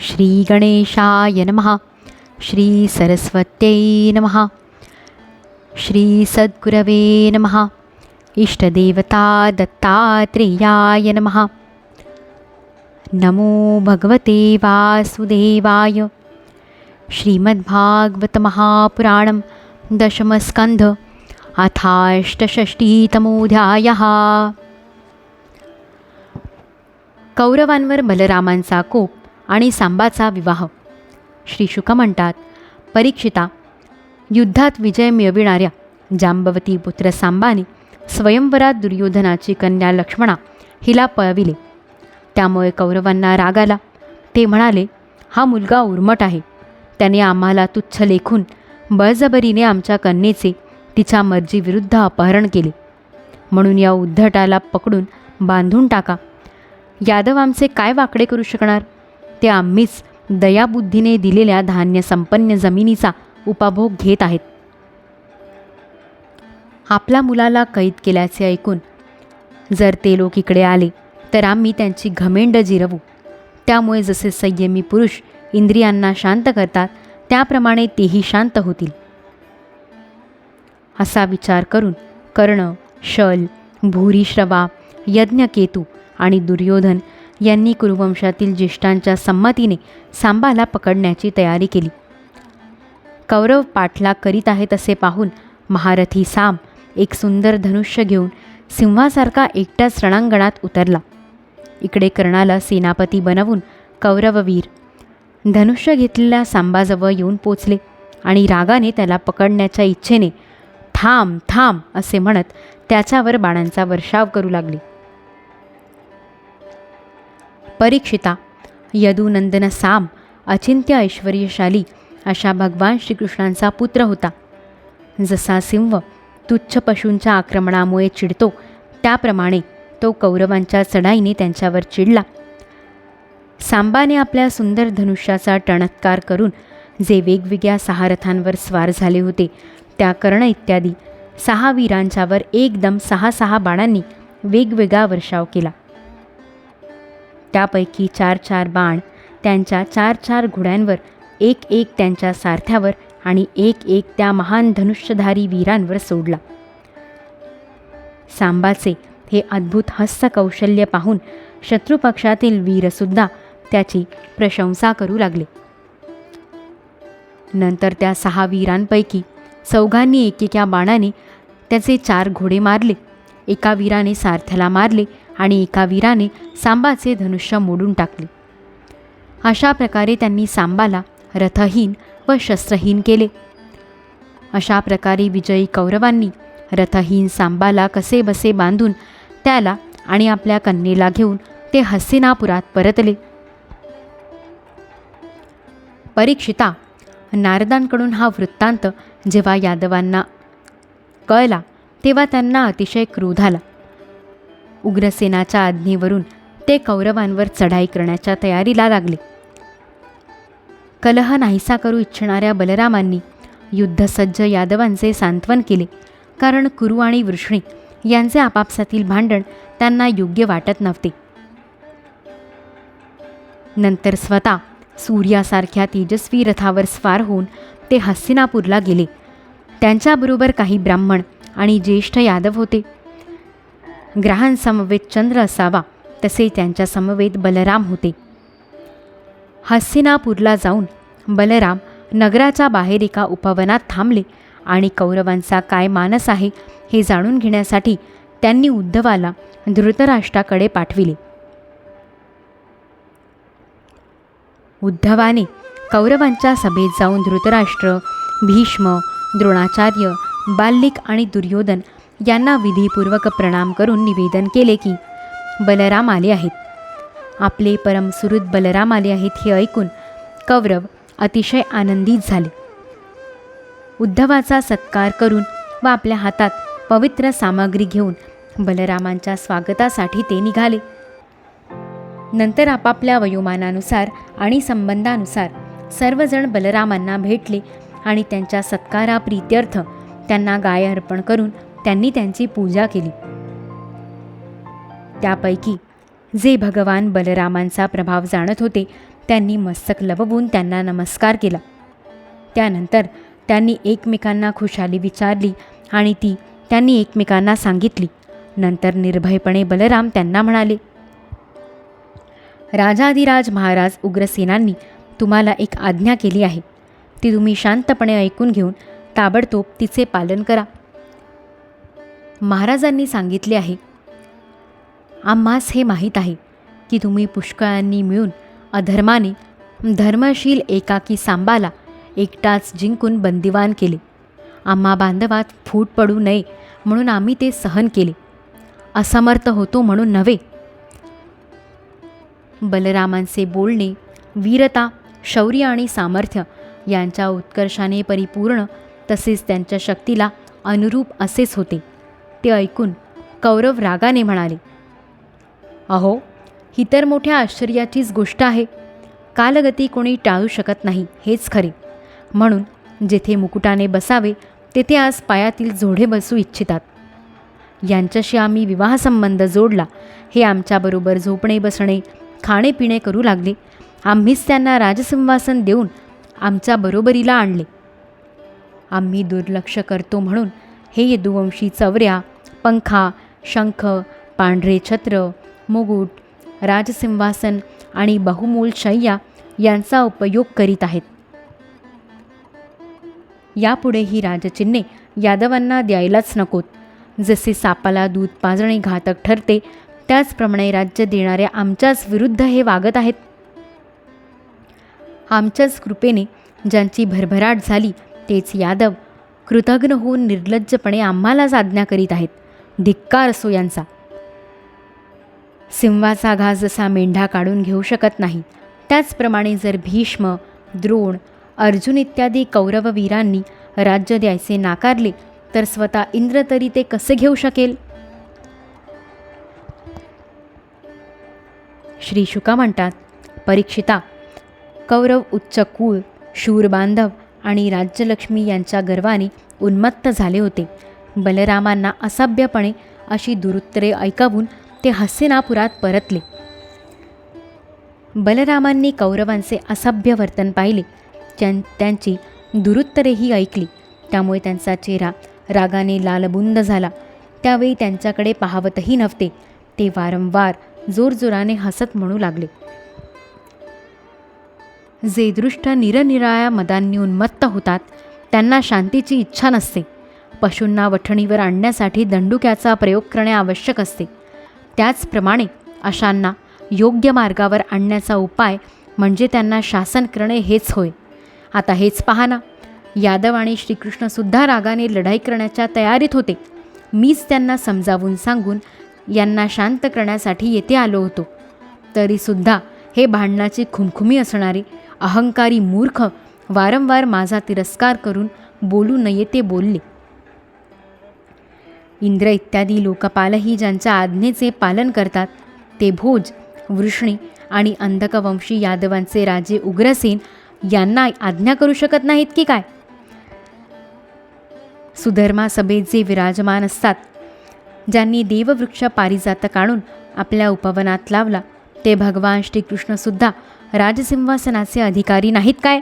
श्रीगणेशाय नमः। श्रीसरस्वत्यै नमः। श्रीसद्गुरवे नमः। इष्टदेवता दत्तात्रेयाय नमः। नमो भगवते वासुदेवाय। श्रीमद्भागवतमहापुराणं दशमस्कन्ध अथाष्टषष्टीतमोऽध्यायः कौरवांवर बलरामांचा कोप आणि सांबाचा विवाह. श्री शुक म्हणतात परीक्षिता युद्धात विजय मिळविणाऱ्या जांबवती पुत्र सांबाने स्वयंवरात दुर्योधनाची कन्या लक्ष्मणा हिला पळविले. त्यामुळे कौरवांना राग आला. ते म्हणाले हा मुलगा उर्मट आहे. त्याने आम्हाला तुच्छ लेखून बळजबरीने आमच्या कन्येचे तिच्या मर्जीविरुद्ध अपहरण केले. म्हणून या उद्धटाला पकडून बांधून टाका. यादव आमचे काय वाकडे करू शकणार? ते आम्हीच दयाबुद्धीने दिलेल्या धान्य संपन्न जमिनीचा उपभोग घेत आहेत. आपल्या मुलाला कैद केल्याचे ऐकून जर ते लोक इकडे आले तर आम्ही त्यांची घमेंड जिरवू. त्यामुळे जसे संयमी पुरुष इंद्रियांना शांत करतात त्याप्रमाणे तेही शांत होतील. असा विचार करून कर्ण शल भूरिश्रवा यज्ञकेतू आणि दुर्योधन यांनी कुरुवंशातील ज्येष्ठांच्या संमतीने सांबाला पकडण्याची तयारी केली. कौरव पाठला करीत आहेत असे पाहून महारथी साम एक सुंदर धनुष्य घेऊन सिंहासारखा एकट्याच रणांगणात उतरला. इकडे कर्णाला सेनापती बनवून कौरववीर धनुष्य घेतलेल्या सांबाजवळ येऊन पोचले आणि रागाने त्याला पकडण्याच्या इच्छेने थांब थांब असे म्हणत त्याच्यावर बाणांचा वर्षाव करू लागले. परीक्षिता। यदुनंदन साम अचिंत्य ऐश्वर्यशाली अशा भगवान श्रीकृष्णांचा पुत्र होता. जसा सिंह तुच्छ पशूंच्या आक्रमणामुळे चिडतो त्याप्रमाणे तो कौरवांच्या चढाईने त्यांच्यावर चिडला. सांबाने आपल्या सुंदर धनुष्याचा टणत्कार करून जे वेगवेगळ्या सहारथांवर स्वार झाले होते त्या कर्ण इत्यादी सहा वीरांच्यावर एकदम सहा सहा बाणांनी वेगवेगळा वर्षाव केला. त्यापैकी चार चार बाण त्यांच्या चार चार घोड्यांवर एक एक त्यांच्या सारथ्यावर आणि एक एक त्या महान धनुष्यधारी वीरांवर सोडला. सांबाचे हे अद्भुत हस्तकौशल्य पाहून शत्रुपक्षातील वीरसुद्धा त्याची प्रशंसा करू लागले. नंतर त्या सहा वीरांपैकी चौघांनी एकेका बाणाने त्याचे चार घोडे मारले. एका वीराने सारथ्याला मारले आणि एका वीराने सांबाचे धनुष्य मोडून टाकले. अशा प्रकारे त्यांनी सांबाला रथहीन व शस्त्रहीन केले. अशा प्रकारे विजयी कौरवांनी रथहीन सांबाला कसे बसे बांधून त्याला आणि आपल्या कन्येला घेऊन ते हस्तिनापुरात परतले. परीक्षिता नारदांकडून हा वृत्तांत जेव्हा यादवांना कळला तेव्हा त्यांना अतिशय क्रोध आला. उग्रसेनाच्या आज्ञेवरून ते कौरवांवर चढाई करण्याच्या तयारीला लागले. कलह नाहीसा करू इच्छिणाऱ्या बलरामांनी युद्धसज्ज यादवांचे सांत्वन केले कारण कुरु आणि वृष्णी यांचे आपापसातील भांडण त्यांना योग्य वाटत नव्हते. नंतर स्वतः सूर्यासारख्या तेजस्वी रथावर स्वार होऊन ते हस्तिनापूरला गेले. त्यांच्याबरोबर काही ब्राह्मण आणि ज्येष्ठ यादव होते. ग्रहांसमवेत चंद्र असावा तसे त्यांच्या समवेत बलराम होते. हस्तिनापूरला जाऊन बलराम नगराच्या बाहेर एका उपवनात थांबले आणि कौरवांचा काय मानस आहे हे जाणून घेण्यासाठी त्यांनी उद्धवाला धृतराष्ट्राकडे पाठविले. उद्धवाने कौरवांच्या सभेत जाऊन धृतराष्ट्र भीष्म द्रोणाचार्य बाल्लिक आणि दुर्योधन यांना विधीपूर्वक प्रणाम करून निवेदन केले की बलराम आले आहेत. आपले परमसुहृद बलराम आले आहेत हे ऐकून कौरव अतिशय आनंदित झाले. उद्धवाचा सत्कार करून व आपल्या हातात पवित्र सामग्री घेऊन बलरामांच्या स्वागतासाठी ते निघाले. नंतर आपापल्या वयोमानानुसार आणि संबंधानुसार सर्वजण बलरामांना भेटले आणि त्यांच्या सत्कारा प्रीत्यर्थ त्यांना गाय अर्पण करून त्यांनी त्यांची पूजा केली. त्यापैकी जे भगवान बलरामांचा प्रभाव जाणत होते त्यांनी मस्तक लवून त्यांना नमस्कार केला. त्यानंतर त्यांनी एकमेकांना खुशाली विचारली आणि ती त्यांनी एकमेकांना सांगितली. नंतर निर्भयपणे बलराम त्यांना म्हणाले राजाधिराज महाराज उग्रसेनांनी तुम्हाला एक आज्ञा केली आहे. ती तुम्ही शांतपणे ऐकून घेऊन ताबडतोब तिचे पालन करा. महाराजांनी सांगितले आहे. आम्हास हे माहीत आहे की तुम्ही पुष्कळांनी मिळून अधर्माने धर्मशील एकाकी सांबाला एकटाच जिंकून बंदिवान केले. आम्हा बांधवात फूट पडू नये म्हणून आम्ही ते सहन केले. असमर्थ होतो म्हणून नव्हे. बलरामांचे बोलणे वीरता शौर्य आणि सामर्थ्य यांच्या उत्कर्षाने परिपूर्ण तसेच त्यांच्या शक्तीला अनुरूप असेच होते. ते ऐकून कौरव रागाने म्हणाले अहो ही तर मोठ्या आश्चर्याचीच गोष्ट आहे. कालगती कोणी टाळू शकत नाही हेच खरे. म्हणून जेथे मुकुटाने बसावे तेथे आज पायातील जोडे बसू इच्छितात. यांच्याशी आम्ही विवाहसंबंध जोडला हे आमच्याबरोबर झोपणे बसणे खाणेपिणे करू लागले. आम्हीच त्यांना राजसिंहासन देऊन आमच्या बरोबरीला आणले. आम्ही दुर्लक्ष करतो म्हणून हे यदुवंशी चवऱ्या पंखा शंख पांढरे छत्र मुकुट राजसिंहासन आणि बहुमूल शय्या यांचा उपयोग करीत आहेत. यापुढे ही राजचिन्हे यादवांना द्यायलाच नकोत. जसे सापाला दूध पाजणे घातक ठरते त्याचप्रमाणे राज्य देणाऱ्या आमच्याच विरुद्ध हे वागत आहेत. आमच्याच कृपेने ज्यांची भरभराट झाली तेच यादव कृतघ्न होऊन निर्लज्जपणे आम्हालाच आज्ञा करीत आहेत. धिक्कार असो यांचा. सिंहाचा घास जसा मेंढा काढून घेऊ शकत नाही त्याचप्रमाणे जर भीष्म द्रोण अर्जुन इत्यादी कौरववीरांनी राज्य द्यायचे नाकारले तर स्वतः इंद्र तरी ते कसे घेऊ शकेल? श्री शुका म्हणतात परीक्षिता कौरव उच्च कुळ शूर बांधव आणि राज्यलक्ष्मी यांच्या गर्वाने उन्मत्त झाले होते. बलरामांना असभ्यपणे अशी दुरुत्तरे ऐकावून ते हस्तिनापुरात परतले. बलरामांनी कौरवांचे असभ्य वर्तन पाहिले. त्यां त्यांची दुरुत्तरेही ऐकली. त्यामुळे त्यांचा चेहरा रागाने लालबुंद झाला. त्यावेळी त्यांच्याकडे पाहावतही नव्हते. ते वारंवार जोरजोराने हसत म्हणू लागले. जे दृष्ट निरनिराळ्या मदांनी उन्मत्त होतात त्यांना शांतीची इच्छा नसते. पशूंना वठणीवर आणण्यासाठी दंडुक्याचा प्रयोग करणे आवश्यक असते. त्याचप्रमाणे अशांना योग्य मार्गावर आणण्याचा उपाय म्हणजे त्यांना शासन करणे हेच होय. आता हेच पहा ना यादव आणि श्रीकृष्णसुद्धा रागाने लढाई करण्याच्या तयारीत होते. मीच त्यांना समजावून सांगून यांना शांत करण्यासाठी येथे आलो होतो. तरीसुद्धा हे भांडणाची खुमखुमी असणारे अहंकारी मूर्ख वारंवार माझा तिरस्कार करून बोलू नये ते बोलले. इंद्र इत्यादी लोकपालही ज्यांच्या आज्ञेचे पालन करतात ते भोज वृष्णी आणि अंधकवंशी यादवांचे राजे उग्रसेन यांना आज्ञा करू शकत नाहीत की काय? सुधर्मा सभेत जे विराजमान असतात ज्यांनी देववृक्ष पारिजातक आणून आपल्या उपवनात लावला ते भगवान श्रीकृष्णसुद्धा राजसिंहासनाचे अधिकारी नाहीत काय?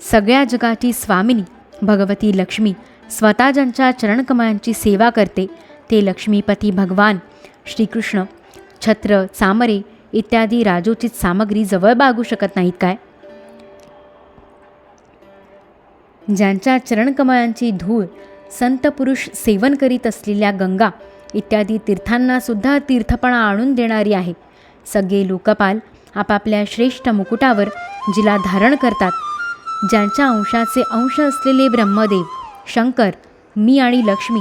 सगळ्या जगाची स्वामिनी भगवती लक्ष्मी स्वतः ज्यांच्या चरणकमळांची सेवा करते. ते लक्ष्मीपती भगवान श्रीकृष्ण छत्र चामरे इत्यादी राजोचित सामग्री जवळ बागू शकत नाहीत काय? ज्यांच्या चरणकमळांची धूळ संत पुरुष सेवन करीत असलेल्या गंगा इत्यादी तीर्थांना सुद्धा तीर्थपणा आणून देणारी आहे. सगळे लोकपाल आपापल्या श्रेष्ठ मुकुटावर जिला धारण करतात. ज्यांच्या अंशाचे अंश असलेले ब्रह्मदेव शंकर मी आणि लक्ष्मी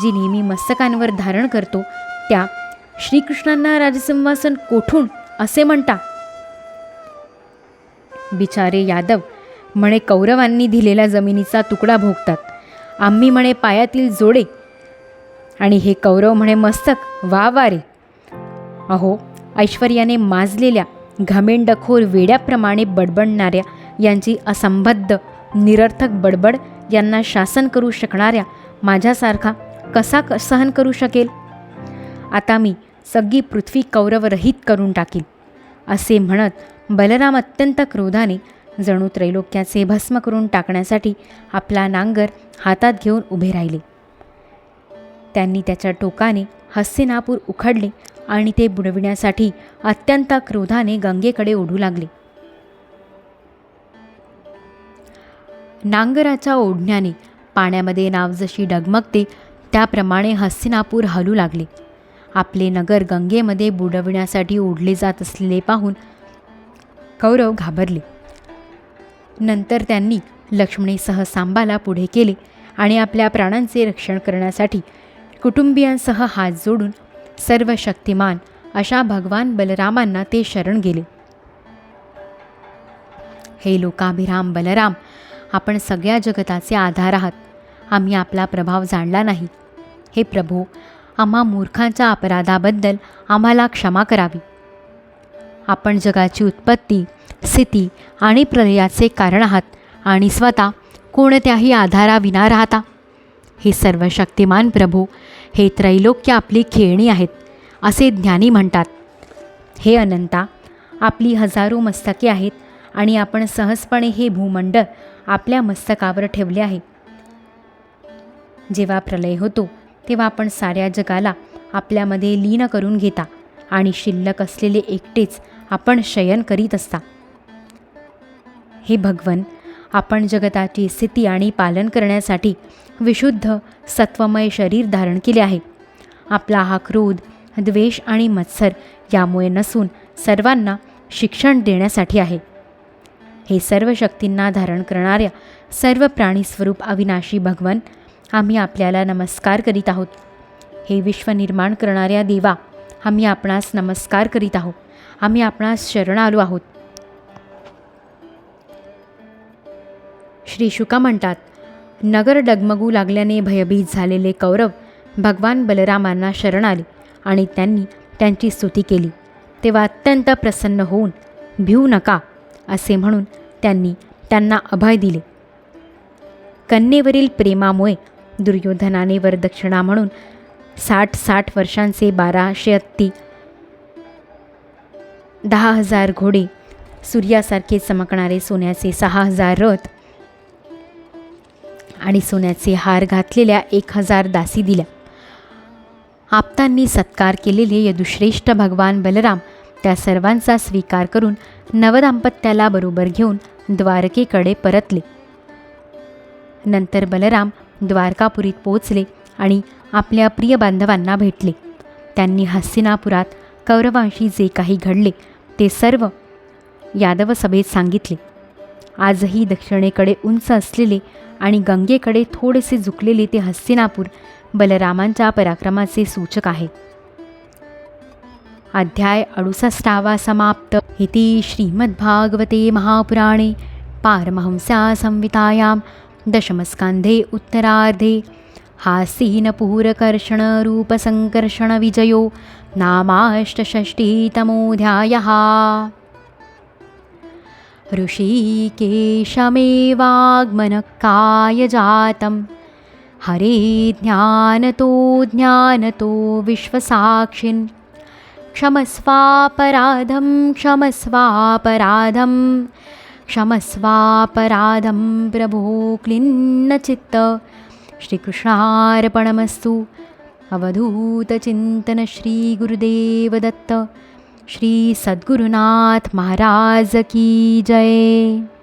जी नेहमी मस्तकांवर धारण करतो त्या श्रीकृष्णांना राजसिंहासन कोठून असे म्हणता? बिचारे यादव म्हणे कौरवांनी दिलेल्या जमिनीचा तुकडा भोगतात. आम्ही म्हणे पायातील जोडे. आणि हे कौरव म्हणे मस्तक वा वा रे अहो ऐश्वर्याने माजलेल्या घमेंडखोर वेड्याप्रमाणे बडबडणाऱ्या यांची असंबद्ध निरर्थक बडबड यांना शासन करू शकणाऱ्या माझ्यासारखा कसा क सहन करू शकेल? आता मी सगळी पृथ्वी कौरवरहित करून टाकील असे म्हणत बलराम अत्यंत क्रोधाने जणू त्रैलोक्याचे भस्म करून टाकण्यासाठी आपला नांगर हातात घेऊन उभे राहिले. त्यांनी त्याच्या टोकाने हस्तिनापूर उखडले आणि ते बुडविण्यासाठी अत्यंत क्रोधाने गंगेकडे ओढू लागले. नांगराच्या ओढण्याने पाण्यामध्ये नाव जशी डगमगते त्याप्रमाणे हस्तिनापूर हलू लागले. आपले नगर गंगेमध्ये बुडविण्यासाठी ओढले जात असलेले पाहून कौरव घाबरले. नंतर त्यांनी लक्ष्मणीसह सांबाला पुढे केले आणि आपल्या प्राणांचे रक्षण करण्यासाठी कुटुंबियांसह हात जोडून सर्व शक्तिमान अशा भगवान बलरामांना ते शरण गेले. हे लोकाभिराम बलराम आपण सगळ्या जगताचे आधार आहात. आम्ही आपला प्रभाव जाणला नाही. हे प्रभू आम्हा मूर्खांच्या अपराधाबद्दल आम्हाला क्षमा करावी. आपण जगाची उत्पत्ती स्थिती आणि प्रलयाचे कारण आहात आणि स्वतः कोणत्याही आधाराविना राहता. हे सर्व शक्तिमान प्रभू हे त्रैलोक्य आपली खेळणी आहेत असे ज्ञानी म्हणतात. हे अनंता आपली हजारो मस्तके आहेत आणि आपण सहजपणे हे भूमंडळ आपल्या मस्तकावर ठेवले आहे. जेव्हा प्रलय होतो तेव्हा आपण साऱ्या जगाला आपल्यामध्ये लीन करून घेता आणि शिल्लक असलेले एकटेच आपण शयन करीत असता. हे भगवन आपण जगताची स्थिती आणि पालन करण्यासाठी विशुद्ध सत्वमय शरीर धारण केले आहे. आपला हा क्रोध द्वेष आणि मत्सर यामुळे नसून सर्वांना शिक्षण देण्यासाठी आहे. हे सर्व शक्तींना धारण करणाऱ्या सर्व प्राणीस्वरूप अविनाशी भगवन आम्ही आपल्याला नमस्कार करीत आहोत. हे विश्व निर्माण करणाऱ्या देवा आम्ही आपणास नमस्कार करीत आहोत. आम्ही आपणास शरण आलो आहोत. श्री शुका म्हणतात नगर डगमगू लागल्याने भयभीत झालेले कौरव भगवान बलरामांना शरण आले आणि त्यांनी त्यांची स्तुती केली. तेव्हा अत्यंत प्रसन्न होऊन भिऊ नका. असे म्हणून त्यांनी त्यांना अभय दिले. कन्येवरील प्रेमामुळे दुर्योधनाने वरदक्षिणा म्हणून साठ साठ वर्षांचे बाराशे हत्ती दहा हजार घोडे सूर्यासारखे चमकणारे सोन्याचे सहा हजार रथ आणि सोन्याचे हार घातलेल्या एक हजार दासी दिल्या. आप्तांनी सत्कार केलेले यदुश्रेष्ठ भगवान बलराम त्या सर्वांचा स्वीकार करून नवदाम्पत्याला बरोबर घेऊन द्वारकेकडे परतले. नंतर बलराम द्वारकापुरीत पोचले आणि आपल्या प्रिय बांधवांना भेटले. त्यांनी हस्तिनापुरात कौरवांशी जे काही घडले ते सर्व यादव सभेत सांगितले. आजही दक्षिणेकडे उंच असलेले आणि गंगेकडे थोडेसे झुकलेले ते हस्तिनापूर बलरामांच्या पराक्रमाचे सूचक आहे. अध्याय अडुसष्टावा समाप्त। इति श्रीमद्भागवते महापुराणे पारमहंस्या संवितायां दशमस्कन्धे उत्तरार्धे। हास्यहीनपूरकर्षणरूपसङ्कर्षणविजयो नामाष्टषष्टितमोऽध्यायः ऋषिकेशमेवाग्मनकायजातं हरे ज्ञानतो ज्ञानतो विश्वसाक्षिन् क्षमस्वापराधं क्षमस्वापराधं। क्षमस्वापराधं प्रभो क्लिन्नचित्त श्रीकृष्णार्पणमस्तु। अवधूतचिन्तन श्रीगुरुदेवदत्त श्री सद्गुरुनाथ महाराज की जय